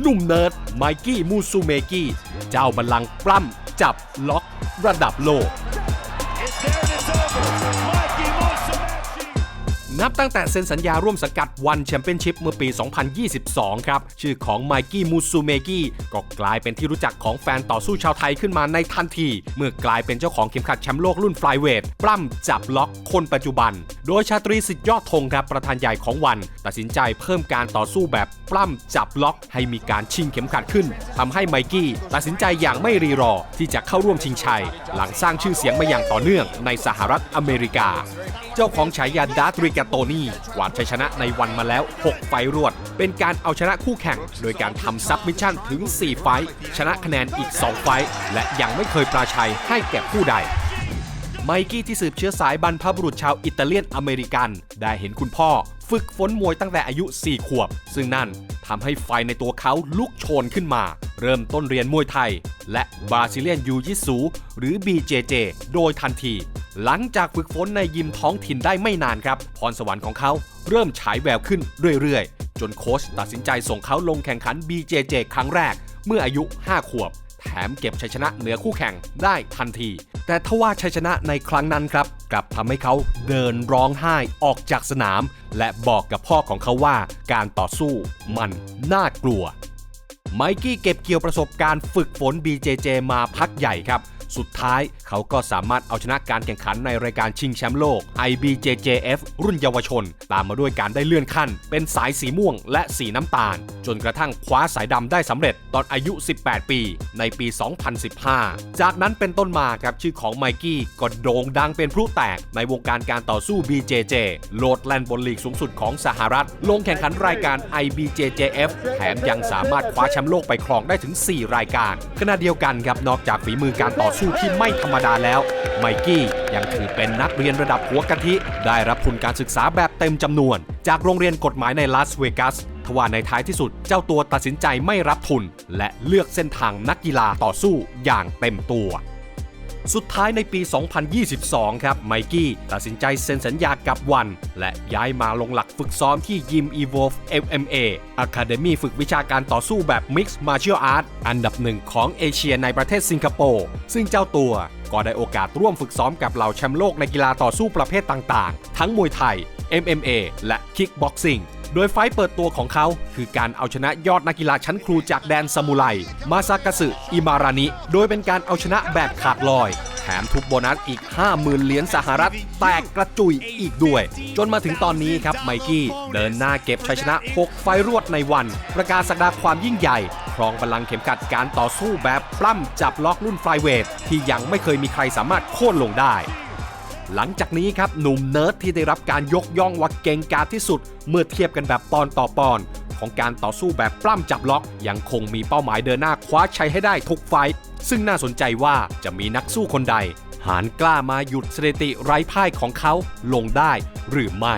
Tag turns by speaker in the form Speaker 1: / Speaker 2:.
Speaker 1: หนุ่มเนิร์ดไมกี้มูซูเมกี้เจ้าบัลลังก์ปล้ำจับล็อกระดับโลก นับตั้งแต่เซ็นสัญญาร่วมสังกัดวันแชมเปี้ยนชิพเมื่อปี 2022 ครับ ชื่อของไมกี้มูซูเมกี้ก็กลายเป็นที่รู้จักของแฟนต่อสู้ชาวไทยขึ้นมาในทันที เมื่อกลายเป็นเจ้าของเข็มขัดแชมป์โลกรุ่นฟลายเวทปล้ำจับล็อกคนปัจจุบัน โดยชาตรีสิทธิยอดธงครับประธานใหญ่ของวัน ตัดสินใจเพิ่มการต่อสู้แบบปล้ำจับล็อกให้มีการชิงเข็มขัดขึ้นทำให้ไมกี้ตัดสินใจอย่างไม่รีรอที่จะเข้าร่วมชิงชัย หลังสร้างชื่อเสียงมาอย่างต่อเนื่องในสหรัฐอเมริกา เจ้าของฉายาดาร์ตริกาโตนี่กวาดชัยชนะในวันมาแล้ว 6 ไฟรวด เป็นการเอาชนะคู่แข่ง โดยการทำซับมิชชั่นถึง 4 ไฟ ชนะคะแนนอีก 2 ไฟ และยังไม่เคยปราชัยให้แก่ผู้ใดไมกี้ที่สืบเชื้อสายบรรพบุรุษชาวอิตาเลียนอเมริกัน ได้เห็นคุณพ่อ ฝึกฝนมวยตั้งแต่อายุ 4 ขวบ ซึ่งนั่นทำให้ไฟในตัวเขาลุกโชนขึ้นมา เริ่มต้นเรียนมวยไทย และบราซิเลียนยูยิสูหรือ BJJ โดยทันที หลังจากฝึกฝนในยิมท้องถิ่นได้ไม่นานครับ พรสวรรค์ของเขาเริ่มฉายแววขึ้นเรื่อยๆ จนโค้ชตัดสินใจส่งเขาลงแข่งขัน BJJ ครั้งแรก เมื่ออายุ 5 ขวบ แถมเก็บชัยชนะเหนือคู่แข่งได้ทันที แต่ทว่าชัยชนะในครั้งนั้นครับกลับทำให้เขาเดินร้องไห้ออกจากสนาม และบอกกับพ่อของเขาว่าการต่อสู้มันน่ากลัวไมกี้เก็บเกี่ยวประสบการณ์ฝึกฝน BJJ มาพักใหญ่ครับ สุดท้ายเขาก็สามารถเอาชนะการแข่งขันในรายการชิงแชมป์โลก IBJJF รุ่นเยาวชน ตามมาด้วยการได้เลื่อนขั้น เป็นสายสีม่วงและสีน้ำตาล จนกระทั่งคว้าสายดำได้สำเร็จตอนอายุ 18 ปี ในปี 2015 จากนั้นเป็นต้นมาครับชื่อของไมกี้ก็โด่งดังเป็นพลุแตกในวงการการต่อสู้ BJJ โลดแลนบนลีกสูงสุดของสหรัฐ ลงแข่งขันรายการ IBJJF แถมยังสามารถคว้าแชมป์โลกไปครองได้ถึง 4 รายการขณะเดียวกันครับนอกจากฝีมือการต่อสู้ที่ไม่ธรรมดาแล้ว ไมกี้ยังถือเป็นนักเรียนระดับหัวกะทิ ได้รับทุนการศึกษาแบบเต็มจำนวน จากโรงเรียนกฎหมายในลาสเวกัสทว่าในท้ายที่สุดเจ้าตัวตัดสินใจไม่รับทุน และเลือกเส้นทางนักกีฬาต่อสู้อย่างเต็มตัว สุดท้ายในปี 2022 ครับ ไมกี้ตัดสินใจเซ็นสัญญากับวัน และย้ายมาลงหลักฝึกซ้อมที่ยิม Evolve MMA Academy ฝึกวิชาการต่อสู้แบบ Mixed Martial Art อันดับหนึ่งของเอเชียในประเทศสิงคโปร์ ซึ่งเจ้าตัวก็ได้โอกาสร่วมฝึกซ้อมกับเหล่าแชมป์โลกในกีฬาต่อสู้ประเภทต่างๆ ทั้งมวยไทย MMA และ Kickboxing โดยไฟต์เปิดตัวของเขาคือการเอาชนะยอดนักกีฬาชั้นครูจากแดนซามูไร มาซากาสึอิมารานิ โดยเป็นการเอาชนะแบบขาดลอย แถมทุบโบนัสอีก 50,000 เหรียญสหรัฐ แตกกระจุยอีกด้วย จนมาถึงตอนนี้ครับไมกี้ เดินหน้าเก็บชัยชนะ 6 ไฟรวดในวัน ประกาศสักดาความยิ่งใหญ่ ครองบัลลังก์เข็มขัดการต่อสู้แบบปล้ำจับล็อกรุ่นไฟเวทที่ยังไม่เคยมีใครสามารถโค่นลงได้ หลังจากนี้ครับหนุ่มเนิร์ดที่ได้รับการยกย่องว่าเก่งกาจที่สุด เมื่อเทียบกันแบบปอนต่อปอนของการต่อสู้แบบปล้ำจับล็อก ยังคงมีเป้าหมายเดินหน้าคว้าชัยให้ได้ทุกไฟต์ซึ่งน่าสนใจว่าจะมีนักสู้คนใด หานกล้ามาหยุดสถิติไร้พ่ายของเขาลงได้หรือไม่